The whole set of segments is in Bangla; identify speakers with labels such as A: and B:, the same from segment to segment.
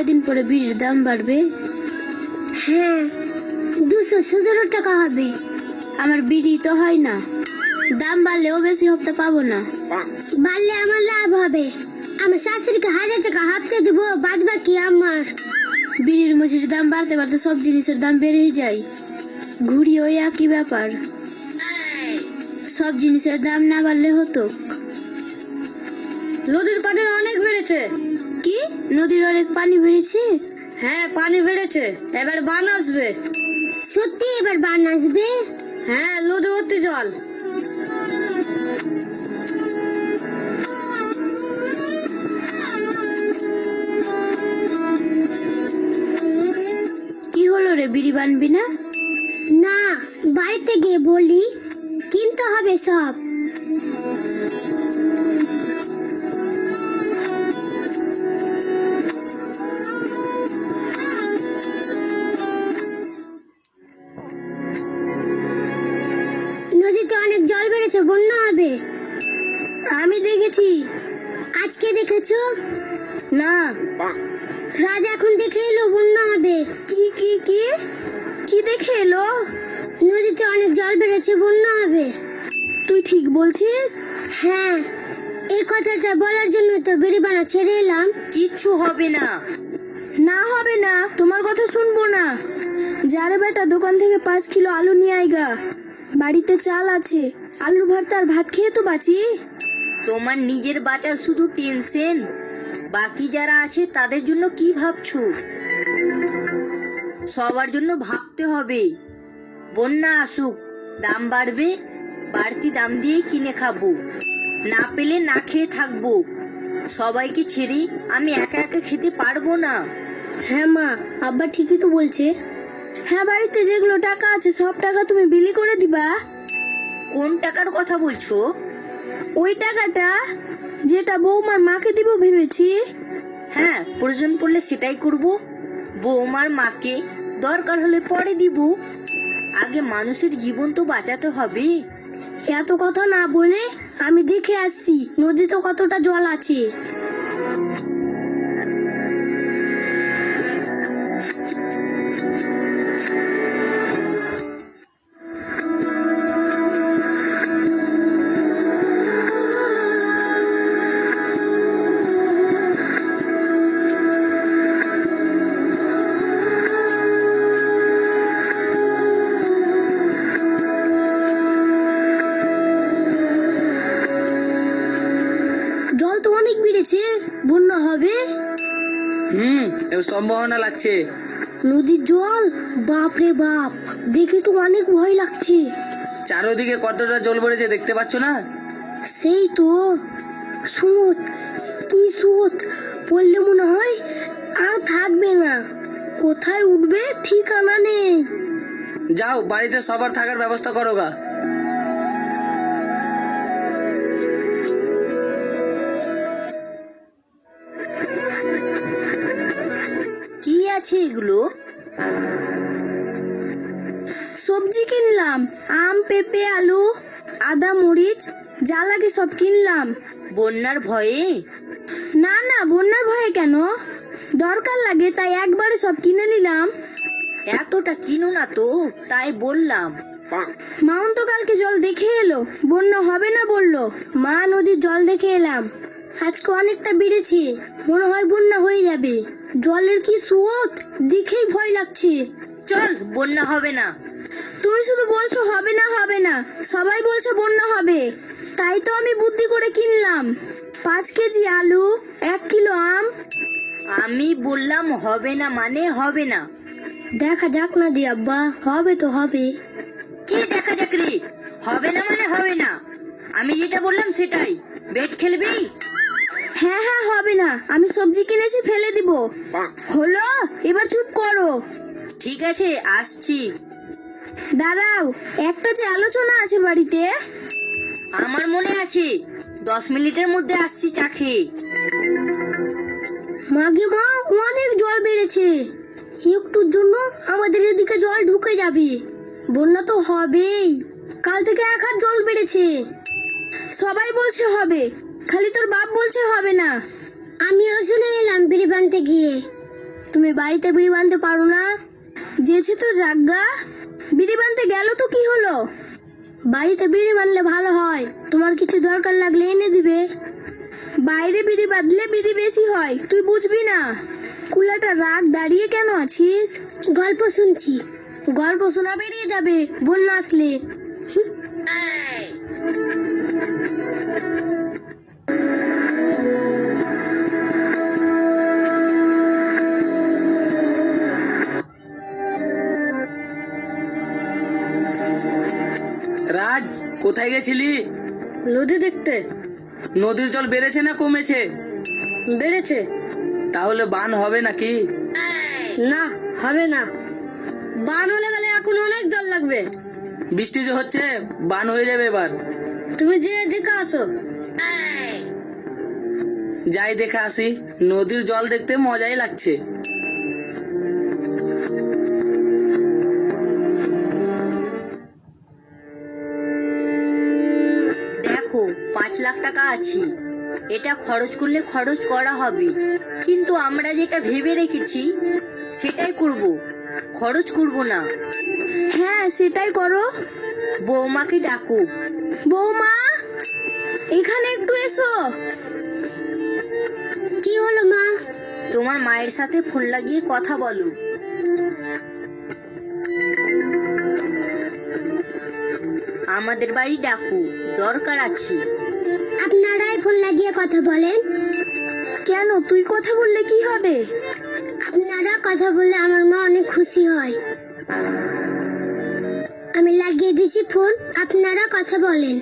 A: কয়দিন পরে বিড়ির দাম বাড়বে?
B: হ্যাঁ। দুশো সতেরো টাকা হবে।
A: আমার বিড়ি তো হয় না। দাম বাড়লেও বেশি হপ্তা পাবো না।
B: বাড়লে আমার লাভ হবে। আমার শাশুড়িকে হাজার টাকা হাফতে দেবো বাদ বাকি আমার।
A: বিড়ির মজুরির দাম বাড়তে বাড়তে সব জিনিসের দাম বেড়েই যায়। ঘুরি ওই একই ব্যাপার। সব জিনিসের দাম না বাড়লে হতো।
C: নদীর পানি অনেক বেড়েছে।
A: নদীর অনেক পানি বেড়েছে
C: হ্যাঁ পানি বেড়েছে এবার বান আসবে।
B: সত্যি এবার বান আসবে?
C: হ্যাঁ নদী ভর্তি জল।
A: কি হলো রে বিড়ি বানবি না?
B: না। বাড়িতে গিয়ে বলি। কিনতে হবে সব।
A: বাড়িতে চাল আছে আলুর ভর্তা আর ভাত খেয়ে তো বাঁচি।
D: তোমার নিজের বাঁচার শুধু টেনশন। বাকি যারা আছে তাদের জন্য কি ভাবছ? সবার জন্য ভাবতে হবে। বন্যা আসুক দাম বাড়বে বাড়তি দাম দিয়েই কিনে খাব। না পেলে না খেয়ে থাকব। সবাইকে ছেড়ে আমি একা একা খেতে পারব না।
A: হ্যাঁ মা আব্বা ঠিকই তো বলছে। হ্যাঁ বাড়িতে যেগুলো টাকা আছে সব টাকা তুমি বিলি করে দিবা।
D: কোন টাকার কথা বলছো?
A: ওই টাকাটা যেটা বৌমার মাকে দিব ভেবেছি।
D: হ্যাঁ প্রয়োজন পড়লে সেটাই করব। বৌমার মাকে দরকার হলে পরে দিব। আগে মানুষের জীবন তো বাঁচাতে হবে।
A: এত কথা না বলে আমি দেখে আসছি নদীতে কতটা জল আছে।
E: সম্ভাবনা লাগছে।
A: নদীর জল? বাপ রে বাপ দেখে তো অনেক ভয় লাগছে।
E: চারোদিকে কতটা জল বেড়েছে দেখতে পাচ্ছ না?
A: সেই তো। সুত কি সুত? পড়লে মনে হয় আর থাকবে না। কোথায় উঠবে ঠিকানা নেই।
E: যাও বাড়িতে সবার থাকার ব্যবস্থা করো গা।
D: আছে এগুলো
A: সবজি কিনলাম আম পেঁপে আলু আদা মরিচ যা লাগে সব কিনলাম।
D: বন্যার ভয়ে?
A: না না বন্যার ভয়ে কেন? দরকার লাগে তাই একবারে সব কিনে নিলাম।
D: এতটা কিনো না তো তাই বললাম।
A: মাউন তো কালকে জল দেখে এলো বন্যা হবে না বলল। মা নদীর জল দেখে এলাম। আজকে অনেকটা বেড়েছে মনে হয় বন্যা হয়ে যাবে। জলের কি স্রোত? দেখেই ভয় লাগছে।
D: চল, বন্যা হবে না।
A: তুমি শুধু বলছো হবে না হবে না। সবাই বলছে বন্যা হবে। তাই তো আমি বুদ্ধি করে কিনলাম। পাঁচ কেজি আলু, এক কিলো আম।
D: আমি বললাম হবে না মানে হবে না।
A: দেখা যাক না দি আব্বা, হবে তো হবে।
D: কি দেখা যাক রে? হবে না মানে হবে না। আমি যেটা বললাম সেটাই। বেট খেলবি?
A: হ্যাঁ হ্যাঁ হবে না। আমি সবজি কিনেছি ফেলে দিব। হলো এবার চুপ করো।
D: ঠিক আছে আসছি।
A: দাঁড়াও একটা যে আলোচনা আছে বাড়িতে।
D: আমার মনে আছে দশ মিনিটের মধ্যে আসছি চা খেয়ে।
A: মাগে মা অনেক জল বেড়েছে। একটুর জন্য আমাদের এদিকে জল ঢুকে যাবে। বন্যা তো হবেই। কাল থেকে এক হাত জল বেড়েছে। সবাই বলছে হবে। খালি তোর বাপ বলছে হবে না।
B: আমিও শুনে এলাম বিড়ি বানতে গিয়ে।
A: তুমি বাড়িতে বিড়ি বানতে পারো না। যেছে তো জাগা বিড়ি বানতে গেল তো কি হলো? বাড়িতে বিড়ি বানলে ভালো হয়। তোমার কিছু দরকার লাগলে এনে দিবে। বাইরে বিড়ি বাঁধলে বিড়ি বেশি হয়। তুই বুঝবি না। কুলাটা রাগ দাঁড়িয়ে কেন আছিস?
B: গল্প শুনছি।
A: গল্প শোনা বেরিয়ে যাবে। বন্যা আসলে।
E: কোথায় গেছিলি?
C: নদী দেখতে।
E: নদীর জল বেড়েছে না কমেছে?
C: বেড়েছে।
E: তাহলে বান হবে নাকি?
C: না হবে না। বান হলে গেলে এখন অনেক জল লাগবে।
E: বৃষ্টি যে হচ্ছে বান হয়ে যাবে এবার।
C: তুমি যে দেখে আসো।
E: যাই দেখে আসি। নদীর জল দেখতে মজাই লাগছে।
D: আছে। এটা খরচ করলে খরচ করা হবে। কিন্তু আমরা যেটা ভেবে রেখেছি সেটাই করব। খরচ করব না।
A: হ্যাঁ সেটাই করো।
D: বৌমাকে ডাকো।
A: বৌমা এখানে একটু এসো।
B: কি হলো মা?
D: তোমার মায়ের সাথে ফোন লাগিয়ে কথা বলো। আমাদের বাড়ি ডাকু। দরকার আছে।
B: আপনারাই ফোন লাগিয়ে কথা বলেন।
A: কেন? তুই কথা বললে কি হবে?
B: আপনারা কথা বললে আমার মা অনেক খুশি হয়। আমি লাগিয়ে দিয়েছি ফোন আপনারা কথা বলেন।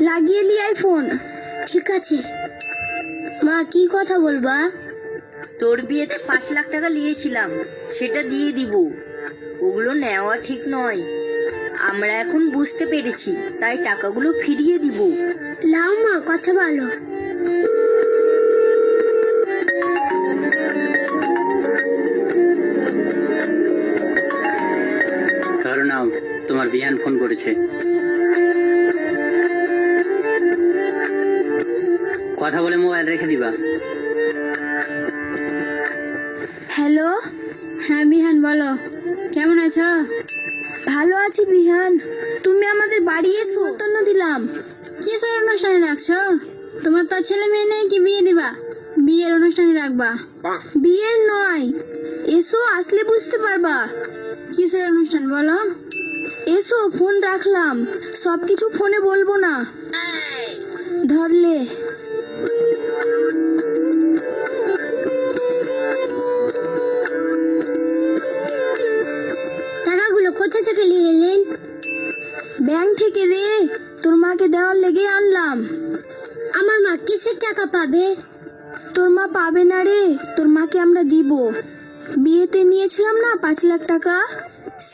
A: লাগিয়ে লিয়াই ফোন
B: ঠিক আছে।
A: মা কি কথা বলবা?
D: তোর বিয়েতে পাঁচ লাখ টাকা নিয়েছিলাম সেটা দিয়ে দিব। ওগুলো নেওয়া ঠিক নয়। আমরা এখন বুঝতে পেরেছি তাই টাকাগুলো ফিরিয়ে দিব।
B: লাও মা কথা বলো।
F: ধরো নাও তোমার বিহান ফোন করেছে। কথা বলে মোবাইল রেখে দিবা।
A: হ্যালো?
C: হ্যাঁ বিহান বলো। কেমন আছো?
A: ভালো আছি বিহান।
C: তোমার তো ছেলে মেয়ে নেই কি বিয়ে দিবা? বিয়ের অনুষ্ঠানে রাখবা?
A: বিয়ের নয়। এসো আসলে বুঝতে পারবা।
C: কিসের অনুষ্ঠান বলো?
A: এসো ফোন রাখলাম। সব কিছু ফোনে বলব না।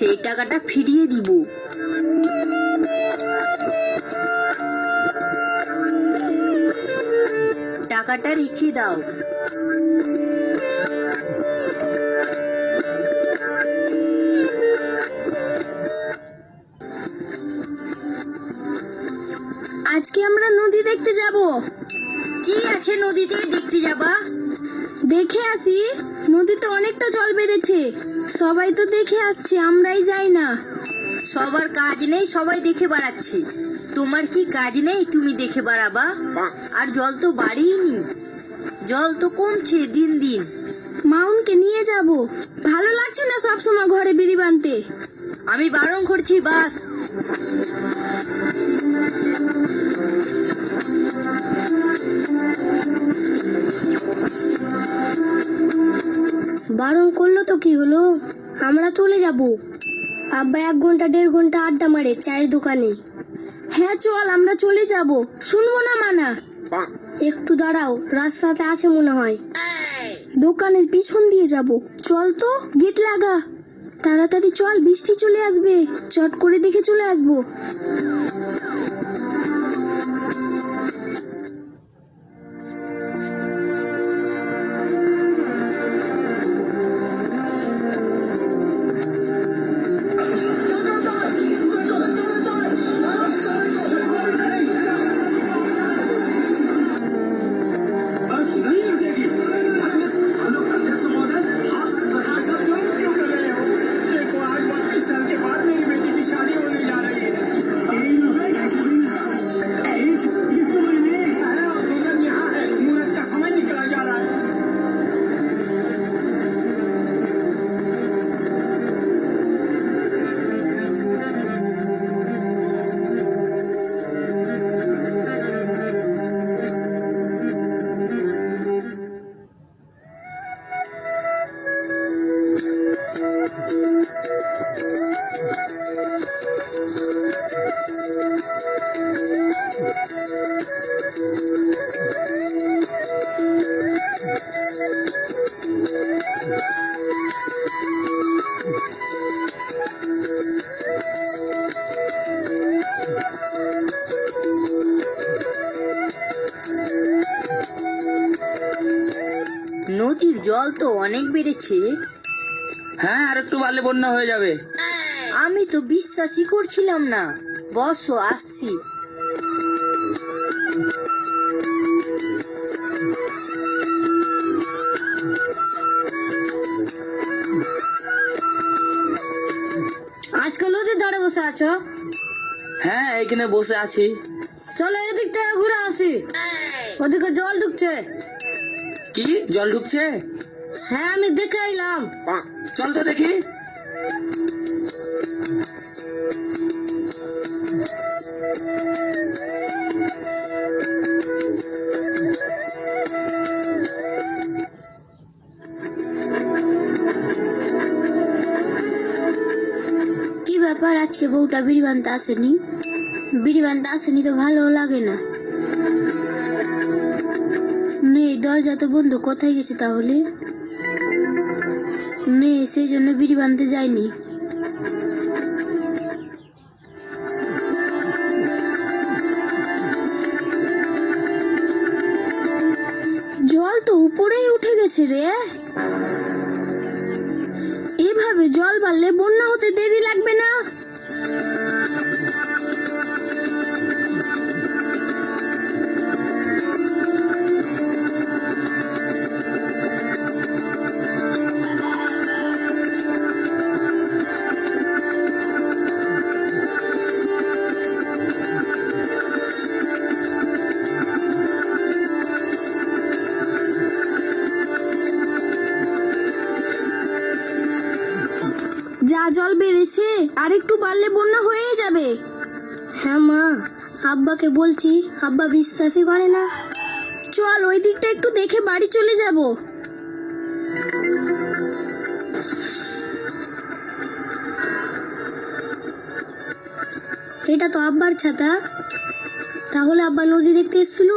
D: সেই টাকাটা ফিরিয়ে দিব। টাকাটা রেখে দাও।
A: অনেকটা জল বেড়েছে সবাই তো দেখে আসছে, আমরাই যাই না।
D: সবার কাজ নেই, সবাই দেখে বেড়াচ্ছে। তোমার কি কাজ নেই, তুমি দেখে বাড়াবা? আর জল তো বাড়িনি জল তো কমছে দিন দিন।
A: মাউনকে নিয়ে যাব। ভালো লাগছে না সবসময় ঘরে বিড়ি বানতে?
D: আমি বারণ করছি, বাস।
A: বারণ করল তো কি হলো? আমরা চলে যাব। আব্বা এক ঘণ্টা, দেড় ঘণ্টা আড্ডা মারে চায়ের দোকানে। হ্যাঁ চল, আমরা চলে যাব। শুনব না মানা? একটু দাঁড়াও, রাস্তাতে আছে মনে হয়। দোকানের পিছন দিয়ে যাব। চল তো, গেট লাগা। তাড়াতাড়ি চল, বৃষ্টি চলে আসবে। চট করে দেখে চলে আসব।
D: বেড়েছে
E: হ্যাঁ আর একটু বাড়লে বন্যা হয়ে যাবে।
D: আমি তো বিশ্বাসই করছিলাম না। বসো আসছি।
A: আজকাল নদীর ধারে বসে আছো?
E: হ্যাঁ এখানে বসে আছি।
A: চলো এদিক থেকে ঘুরে আসি। ওদিকে জল ঢুকছে।
E: কি? জল ঢুকছে?
A: হ্যাঁ আমি দেখে এলাম
E: চল তো দেখি।
A: কি ব্যাপার আজকে বউটা বিড়ি বানতে আসেনি? বিড়ি বানতে আসেনি তো ভালো লাগে না। নেই দরজা তো বন্ধ কোথায় গেছে তাহলে? নেই সেই জন্য বিড়ি বাঁধতে যায়নি। জল তো উপরেই উঠে গেছে রে। আব্বা বিশ্বাসই করে না। চল, ওই দিকটা একটু দেখে বাড়ি চলে যাব। এটা তো আব্বার ছাতা। তাহলে আব্বা নদী দেখতে এসেছিল?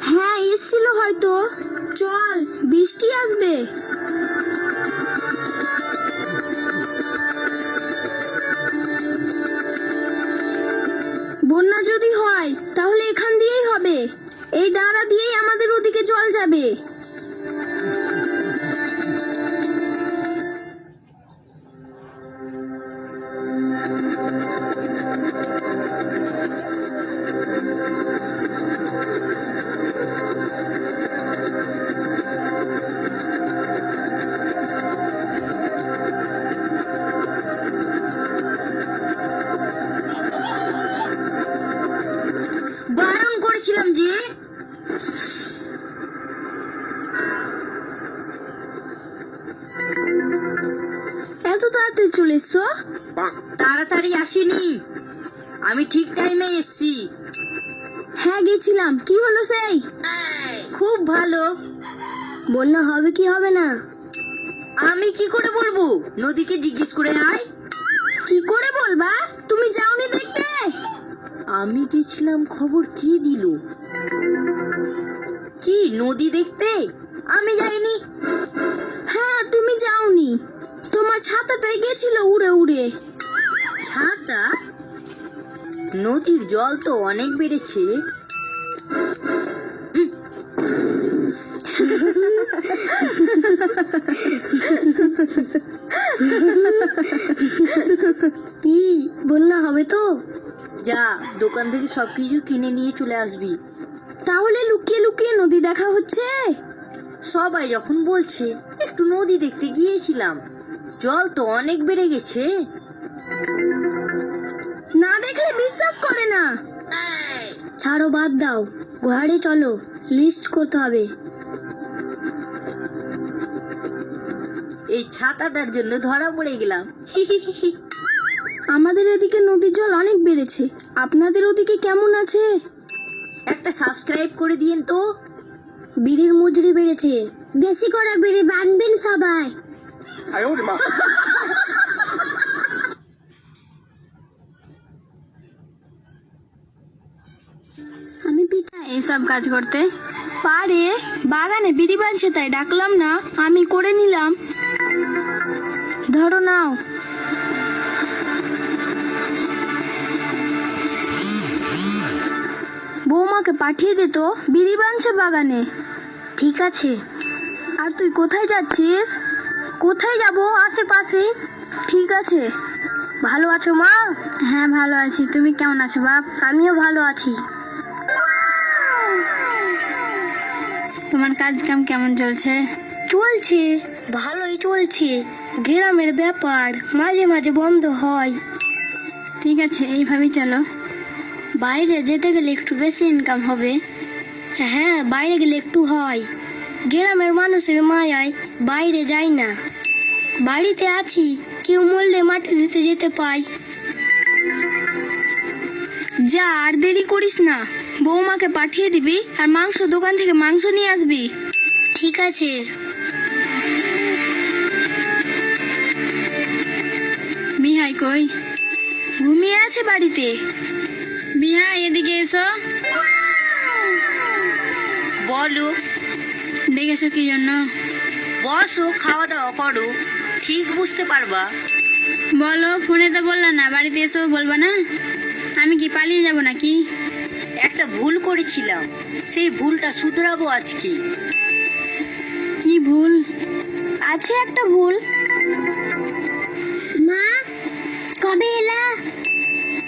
A: হ্যাঁ এসেছিল হয়তো। চল, বৃষ্টি আসবে। এই ডাঁড়া দিয়েই আমাদের ওদিকে জল যাবে। বন্যা হবে কি হবে না?
D: আমি কি করে বলব? নদীকে জিজ্ঞেস করে আয়।
A: কি করে বলবা? তুমি যাওনি দেখতে?
D: আমি গেছিলাম খবর কি দিল? কি নদী দেখতে? আমি যাইনি।
A: হ্যাঁ তুমি যাওনি। তোমার ছাতাটাই গেছিল উড়ে উড়ে।
D: ছাতা? নদীর জল তো অনেক বেড়েছে।
A: কি? বন্যা হবে তো?
D: যা দোকান থেকে সবকিছু কিনে নিয়ে চলে আসবি।
A: তাহলে লুকিয়ে লুকিয়ে নদী দেখা হচ্ছে।
D: সবাই যখন বলছে একটু নদী দেখতে গিয়েছিলাম। জল তো অনেক বেড়ে গেছে।
A: না দেখলে বিশ্বাস করে না। ছাড়ো বাদ দাও ঘরে চলো লিস্ট করতে হবে।
D: এই ছাতাটার জন্য ধরা পড়ে গেলাম।
A: আমাদের এদিকে নদীর জল অনেক বেড়েছে। আপনাদের ওদিকে কেমন আছে?
D: একটা সাবস্ক্রাইব করে দিয়েন তো।
A: বিড়ির মজুরি বেড়েছে।
B: বেশি করে বিড়ি বানবেন সবাই।
C: এইসব কাজ করতে?
A: পারে বাগানে বিড়ি বানছে তাই ডাকলাম না আমি করে নিলাম। ধরো নাও। বৌমাকে পাঠিয়ে দে তো বিড়ি বানছে বাগানে। ঠিক আছে। আর তুই কোথায় যাচ্ছিস? কোথায় যাব আশেপাশে? ঠিক আছে। ভালো আছো মা?
C: হ্যাঁ ভালো আছি। তুমি কেমন আছো বাপ?
A: আমিও ভালো আছি।
C: তোমার কাজ কাম কেমন চলছে?
A: চলছে ভালোই চলছে। গ্রামের ব্যাপার মাঝে মাঝে বন্ধ হয়।
C: ঠিক আছে এইভাবেই চলো।
A: বাইরে যেতে গেলে একটু বেশি ইনকাম হবে। হ্যাঁ বাইরে গেলে একটু হয়। গ্রামের মানুষের মায়ায় বাইরে যাই না। বাড়িতে আছি কেউ মরলে মাটি দিতে যেতে পাই যা আর দেরি করিস না। বৌমাকে পাঠিয়ে দিবি আর মাংস দোকান থেকে মাংস নিয়ে আসবি। ঠিক আছে।
C: বিহাই কই?
A: ঘুমিয়ে আছে বাড়িতে?
C: বিহাই এদিকে এসো।
D: বলো।
C: ডেকেছো কি জন্য?
D: বসো খাওয়া দাওয়া করো। ঠিক বুঝতে পারবা।
C: বলো ফোনে তো বললা না, বাড়িতে এসো বলবা না? আমি কি পালিয়ে যাব নাকি?
D: ভুল করেছিলাম। সেই ভুলটা শুধরাবো আজকে।
C: কি ভুল?
A: আছে একটা ভুল।
B: মা কবে এলা?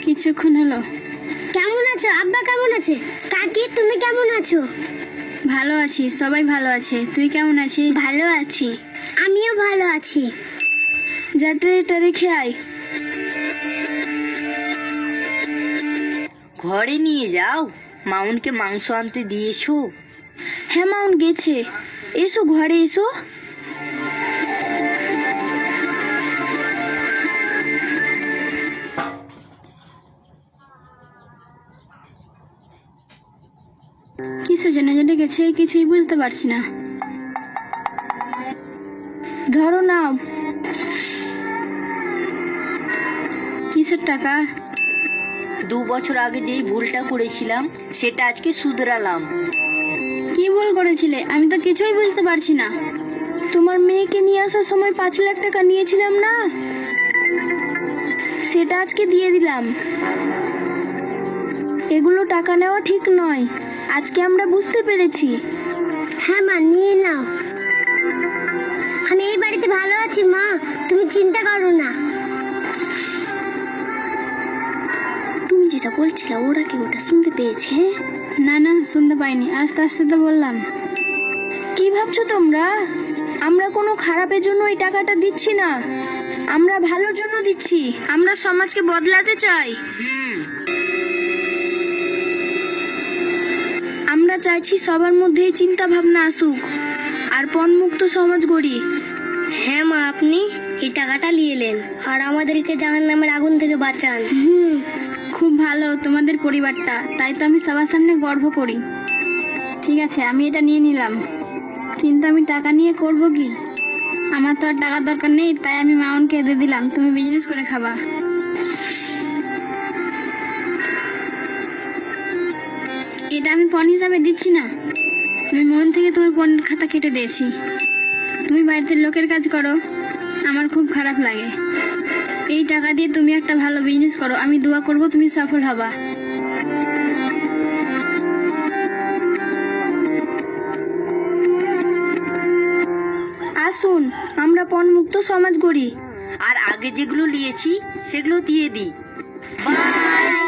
C: কিছুক্ষণ হলো।
B: কেমন আছো? আব্বা কেমন আছে? কাকি তুমি কেমন আছো?
C: ভালো আছি সবাই ভালো আছে। তুই কেমন আছিস?
B: ভালো আছি। আমিও ভালো আছি।
A: যাতে ট্রেটা রেখে আয়।
D: ঘরে নিয়ে যাও। মাউনকে মাংস আনতে দিয়েছ?
A: হ্যাঁ মাউন্ট গেছে। এসো, ঘরে এসো।
C: কিসের জন্য জেনে গেছে, কিছুই বুঝতে পারছি না।
A: ধরো না।
C: কিসের টাকা?
D: দু বছর আগে যেই ভুলটা করেছিলাম সেটা আজকে শুধরালাম।
C: কি ভুল করেছিলে? আমি তো কিছুই বুঝতে পারছি না।
A: তোমার মেয়েকে নিয়ে আসার সময় পাঁচ লাখ টাকা নিয়েছিলাম না? সেটা আজকে দিয়ে দিলাম। এগুলো টাকা নেওয়া ঠিক নয়। আজকে আমরা বুঝতে পেরেছি।
B: হ্যাঁ মা নিয়ে নাও। আমি এই বাড়িতে ভালো আছি মা। তুমি চিন্তা করো না।
A: যেটা বলছিলে ওরা কি ওটা শুনতে পেয়েছে?
C: না না শুনতে পাইনি। আস্তে আস্তে তো বললাম।
A: কি ভাবছ তোমরা? আমরা কোনো খারাপের জন্য এই টাকাটা দিচ্ছি না। আমরা ভালোর জন্য দিচ্ছি। আমরা সমাজকে বদলাতে চাই।
D: হুম
A: আমরা চাইছি সবার মধ্যে চিন্তা ভাবনা আসুক আর পণমুক্ত সমাজ গড়ি। হ্যাঁ মা আপনি এই টাকাটা নিয়ে এলেন। আর আমাদেরকে জাহান নামের আগুন থেকে বাঁচান।
B: হুম।
C: খুব ভালো তোমাদের পরিবারটা, তাই তো আমি সবার সামনে গর্ব করি। ঠিক আছে, আমি এটা নিয়ে নিলাম। কিন্তু আমি টাকা নিয়ে করব কি? আমার তো আর টাকার দরকার নেই, তাই আমি মাউনকে দিয়ে দিলাম, তুমি বিজনেস করে খাবা। এটা আমি পণ হিসাবে দিচ্ছি না। আমি মন থেকে তোমার পণের খাতা কেটে দিয়েছি। তুমি বাড়িতে লোকের কাজ করো, আমার খুব খারাপ লাগে। এই টাকা দিয়ে তুমি একটা ভালো বিজনেস করো, আমি দোয়া করব তুমি সফল হবা।
A: আসুন আমরা পণমুক্ত সমাজ গড়ি।
D: আর আগে যেগুলো নিয়েছি, সেগুলো দিয়ে দিই। বাই